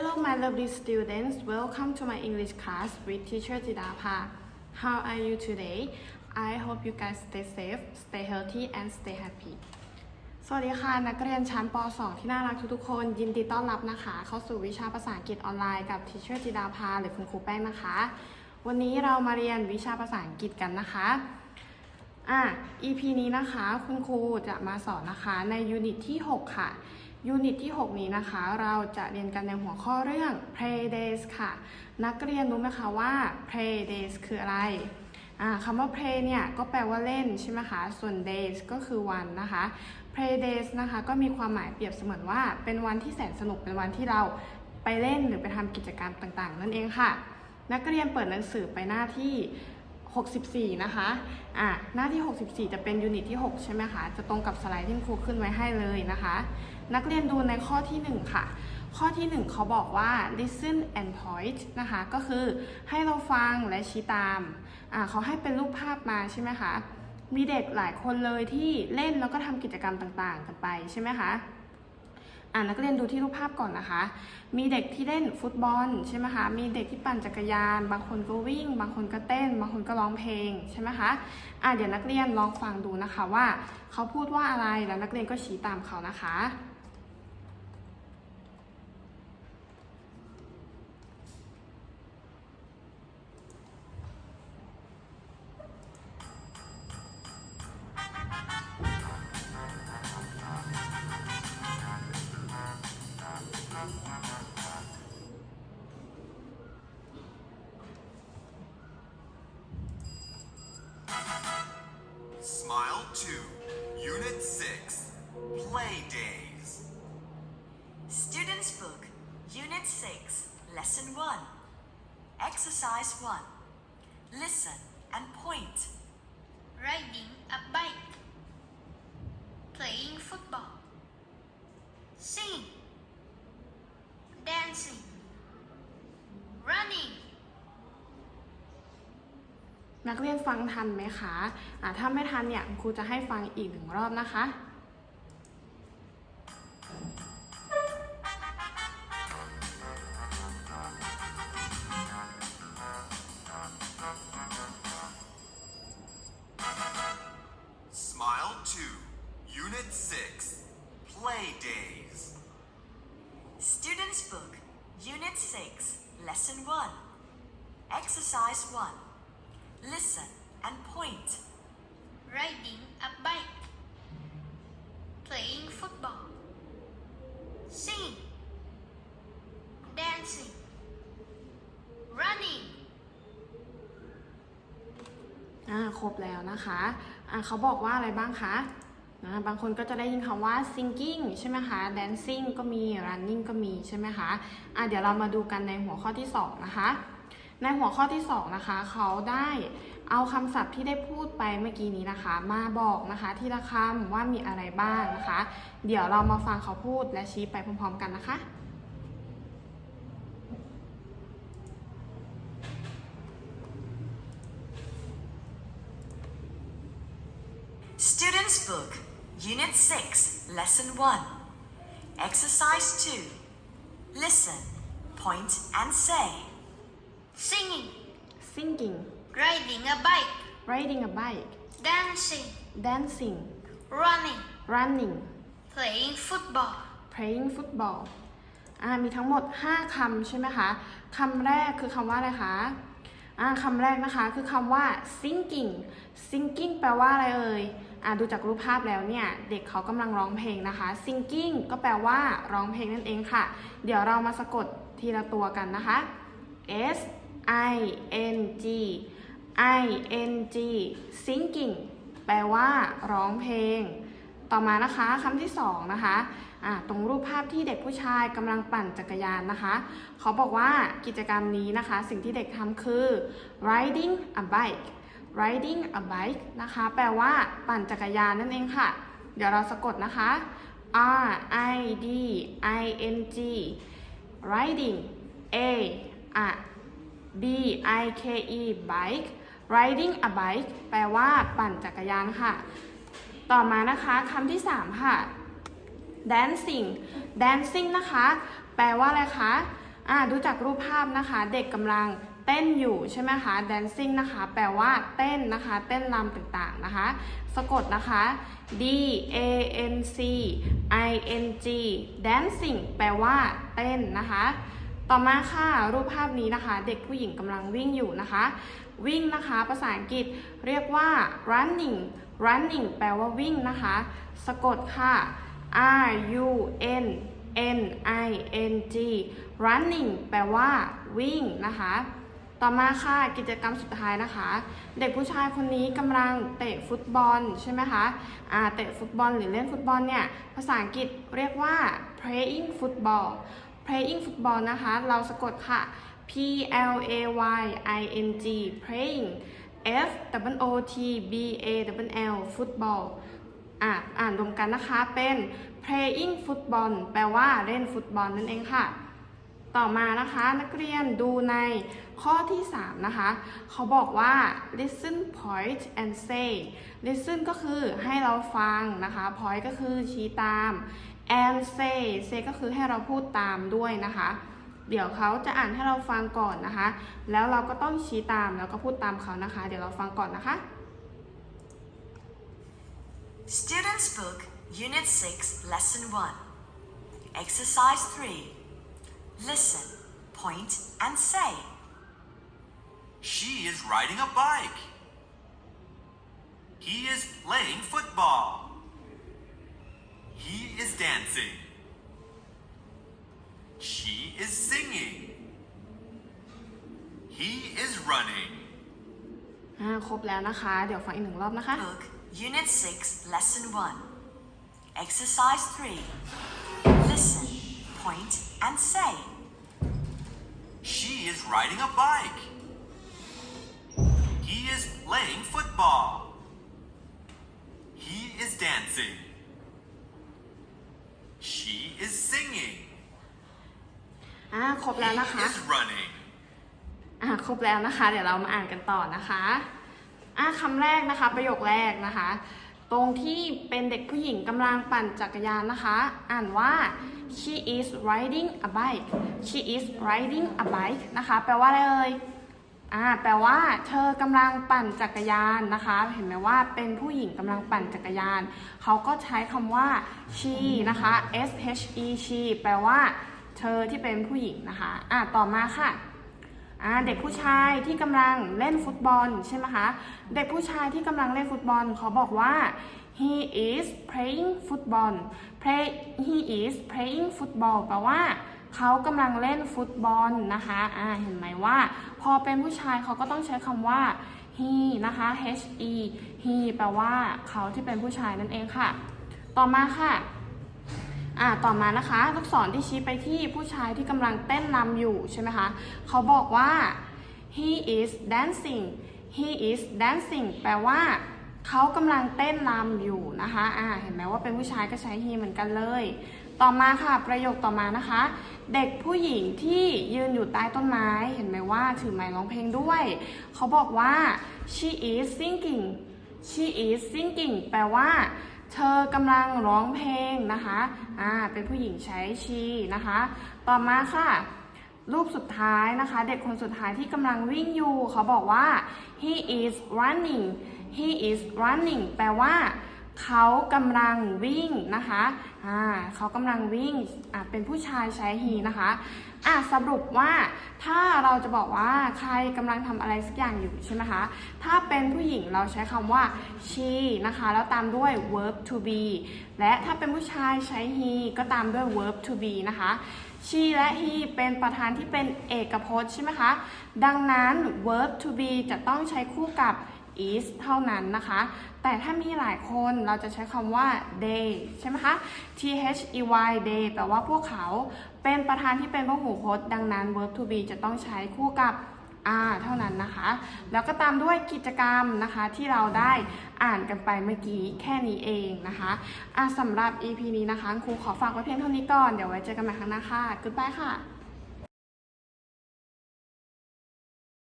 Hello, my lovely students. Welcome to my English class with teacher Jidapa. How are you today? I hope you guys stay safe, stay healthy, and stay happy. สวัสดีค่ะ นักเรียนชั้นป .2 ที่น่ารักทุกๆคน ยินดีต้อนรับนะคะ เข้าสู่วิชาภาษาอังกฤษออนไลน์กับ teacher จิดาภาหรือคุณครูแป้งนะคะ วันนี้เรามาเรียนวิชาภาษาอังกฤษกันนะคะ อะ EP นี้นะคะคุณครูจะมาสอนนะคะในยูนิตที่ 6 ค่ะยูนิตที่ 6 นี้นะคะ เราจะเรียนกันในหัวข้อเรื่อง play days ค่ะ นักเรียนรู้ไหมคะว่า play days คืออะไรอ่าคำว่า play เนี่ยก็แปลว่าเล่นใช่ไหมคะ ส่วน days ก็คือวันนะคะ play days นะคะก็มีความหมายเปรียบเสมือนว่า เป็นวันที่แสนสนุกเป็นวันที่เราไปเล่นหรือไปทำกิจกรรมต่างๆ นั่นเองค่ะ นักเรียนเปิดหนังสือไปหน้าที่ 64 นะคะ อะ หน้าที่ 64 จะเป็นยูนิตที่ 6 ใช่ไหมคะ จะตรงกับสไลด์ที่ครูขึ้นไว้ให้เลยนะคะ นักเรียนดูในข้อที่ 1 ค่ะ ข้อที่ 1 เขาบอกว่า listen and point นะคะ ก็คือให้เราฟังและชี้ตาม อ่าเขาให้เป็นรูปภาพมาใช่ไหมคะ มีเด็กหลายคนเลยที่เล่นแล้วก็ทำกิจกรรมต่างๆ กันไปใช่ไหมคะ อ่านักเรียนดูที่รูปภาพก่อนนะคะ มีเด็กที่เล่นฟุตบอลใช่ไหมคะมีเด็กที่ปั่นจักรยาน บางคนก็วิ่ง บางคนก็เต้น บางคนก็ร้องเพลงใช่ไหมคะอ่าเดี๋ยวนักเรียนลองฟังดูนะคะว่าเขาพูดว่าอะไรแล้วนักเรียนก็ชี้ตามเขานะคะ 2, Unit 6, Play Days. Students' Book, Unit 6, Lesson 1. Exercise 1. Listen and point. riding a bike, playing football, singing, dancing, running. นักเรียนฟังทันไหมคะอ่าถ้าไม่ทันเนี่ยครูจะให้ฟังอีกหนึ่งรอบนะคะ Smile 2, Unit 6, Play Days. Students' Book, Unit 6, Lesson 1. Exercise 1. Listen and point. riding a bike, playing football, singing, dancing, running. อ่าครบแล้วนะคะอ่าเขาบอกว่าอะไรบ้างคะนะบางคนก็จะได้ยินคำว่า singing ใช่ไหมคะ dancing ก็มี running ก็มีใช่ไหมคะอ่าเดี๋ยวเรามาดูกันในหัวข้อที่ 2 นะคะ ในหัวข้อที่2นะคะเขาได้เอาคำศัพท์ที่ได้พูดไปเมื่อกี้นี้นะคะ มาบอกนะคะทีละคำว่ามีอะไรบ้างนะคะ เดี๋ยวเรามาฟังเขาพูดและชี้ไปพร้อมๆกันนะคะ Students' Book, Unit 6, Lesson 1. Exercise 2. Listen, point and say. Singing, singing riding a bike, riding a bike dancing, dancing running, running playing football. playing football อ่ามีทั้งหมด 5 คำใช่ไหมคะ คำแรกคือคำว่าอะไรคะอ่าคำแรกนะคะคือคำว่า singing singing แปลว่าอะไรเอ่ยอ่าดูจากรูปภาพแล้วเนี่ย เด็กเขากำลังร้องเพลงนะคะ singing ก็แปลว่าร้องเพลงนั่นเองค่ะ เดี๋ยวเรามาสะกดทีละตัวกันนะคะ s i n g i n g singing แปลว่าร้องเพลง ต่อมานะคะคำที่สองนะคะตรงรูปภาพที่เด็กผู้ชายกำลังปั่นจักรยานนะคะ เขาบอกว่ากิจกรรมนี้นะคะ สิ่งที่เด็กทำคือ riding a bike riding a bike นะคะ แปลว่าปั่นจักรยานนั่นเองค่ะ เดี๋ยวเราสะกดนะคะ r i d i n g riding a b i k e bike riding a bike แปลว่าปั่นจักรยานค่ะ ต่อมานะคะคำที่ 3 ค่ะ dancing dancing นะคะ แปลว่าอะไรคะอ่าดูจากรูปภาพนะคะ เด็กกำลังเต้นอยู่ใช่ไหมคะ dancing นะคะ แปลว่าเต้นนะคะ เต้นรำต่างๆนะคะ สะกดนะคะ d a n c i n g dancing แปลว่าเต้นนะคะ ต่อมาค่ะ รูปภาพนี้นะคะ เด็กผู้หญิงกำลังวิ่งอยู่นะคะ วิ่งนะคะ ภาษาอังกฤษเรียกว่า running running แปลว่าวิ่งนะคะ สะกดค่ะ r u n n i n g running แปลว่าวิ่งนะคะ ต่อมาค่ะกิจกรรมสุดท้ายนะคะ เด็กผู้ชายคนนี้กำลังเตะฟุตบอลใช่ไหมคะอาเตะฟุตบอลหรือเล่นฟุตบอลเนี่ย ภาษาอังกฤษเรียกว่า playing football playing football นะคะ เราสะกดค่ะ p l a y i n g playing f w o t b a w l football อ่าอ่านรวมกันนะคะเป็น playing football แปลว่าเล่นฟุตบอลนั่นเองค่ะ ต่อมานะคะนักเรียนดูในข้อที่ 3 นะคะ เขาบอกว่า listen point and say listen ก็คือให้เราฟังนะคะ point ก็คือชี้ตาม and say say ก็คือให้เราพูดตามด้วยนะคะ เดี๋ยวเขาจะอ่านให้เราฟังก่อนนะคะ แล้วเราก็ต้องชี้ตามแล้วก็พูดตามเขานะคะ เดี๋ยวเราฟังก่อนนะคะ Students' Book, Unit 6, Lesson 1. Exercise 3. Listen, point, and say. She is riding a bike. He is playing football. He is dancing. She is singing. He is running. อ่าครบแล้วนะคะ เดี๋ยวฟังอีกหนึ่งรอบนะคะ Book, Unit 6, Lesson 1. Exercise 3. Listen, point, and say. She is riding a bike. He is playing football. He is dancing. She is singing. อ่าครบแล้วนะคะ He is running. อะครบแล้วนะคะ เดี๋ยวเรามาอ่านกันต่อนะคะอะคำแรกนะคะ ประโยคแรกนะคะ ตรงที่เป็นเด็กผู้หญิงกำลังปั่นจักรยานนะคะ อ่านว่า she is riding a bike she is riding a bike นะคะ แปลว่าอะไรเอ่ย อ่าแปลว่าเธอกำลังปั่นจักรยานนะคะ เห็นไหมว่าเป็นผู้หญิงกำลังปั่นจักรยาน เขาก็ใช้คำว่า she นะคะ s h e she แปลว่า เธอที่เป็นผู้หญิงนะคะอะต่อมาค่ะอ่าเด็กผู้ชายที่กำลังเล่นฟุตบอลใช่ไหมคะ เด็กผู้ชายที่กำลังเล่นฟุตบอลเขาบอกว่า he is playing football play he is playing football แปลว่า เขากำลังเล่นฟุตบอลนะคะอ่าเห็นไหมว่า พอเป็นผู้ชายเขาก็ต้องใช้คำว่า he นะคะ h e he แปลว่าเขาที่เป็นผู้ชายนั่นเองค่ะ ต่อมาค่ะอ่าต่อมานะคะลูกศรที่ชี้ไปที่ผู้ชายที่กำลังเต้นรำอยู่ใช่ไหมคะเขาบอกว่า he is dancing he is dancing แปลว่าเขากำลังเต้นรำอยู่นะคะอ่าเห็นไหมว่าเป็นผู้ชายก็ใช้ he เหมือนกันเลย ต่อมาค่ะประโยคต่อมานะคะ เด็กผู้หญิงที่ยืนอยู่ใต้ต้นไม้เห็นไหมว่าถือไม้ร้องเพลงด้วย เขาบอกว่า she is singing she is singing แปลว่า เธอกำลังร้องเพลงนะคะอ่าเป็นผู้หญิงใช้ she นะคะ ต่อมาค่ะ รูปสุดท้ายนะคะ เด็กคนสุดท้ายที่กำลังวิ่งอยู่ เขาบอกว่า he is running he is running แปลว่าเเขากำลังวิ่งนะคะอ่าเขากำลังวิ่งอ่าเป็นผู้ชายใช้ he นะคะอะสรุปว่าถ้าเราจะบอกว่าใครกำลังทำอะไรสักอย่างอยู่ใช่ไหมคะ ถ้าเป็นผู้หญิงเราใช้คำว่า she นะคะ แล้วตามด้วย verb to be และถ้าเป็นผู้ชายใช้ he ก็ตามด้วย verb to be นะคะ she และ he เป็นประธานที่เป็นเอกพจน์ใช่ไหมคะ ดังนั้น verb to be จะต้องใช้คู่กับ is เท่านั้นนะคะ แต่ถ้ามีหลายคนเราจะใช้คำว่า they ใช่ไหมคะ t h e y they แปลว่าพวกเขาเป็นประธานที่เป็นพหูพจน์ ดังนั้น verb to be จะต้องใช้คู่กับ are เท่านั้นนะคะ แล้วก็ตามด้วยกิจกรรมนะคะที่เราได้อ่านกันไปเมื่อกี้แค่นี้เองนะคะอะสำหรับ EP นี้นะคะครูขอฝากไว้เพียงเท่านี้ก่อน เดี๋ยวไว้เจอกันใหม่ครั้งหน้าค่ะ goodbye ค่ะ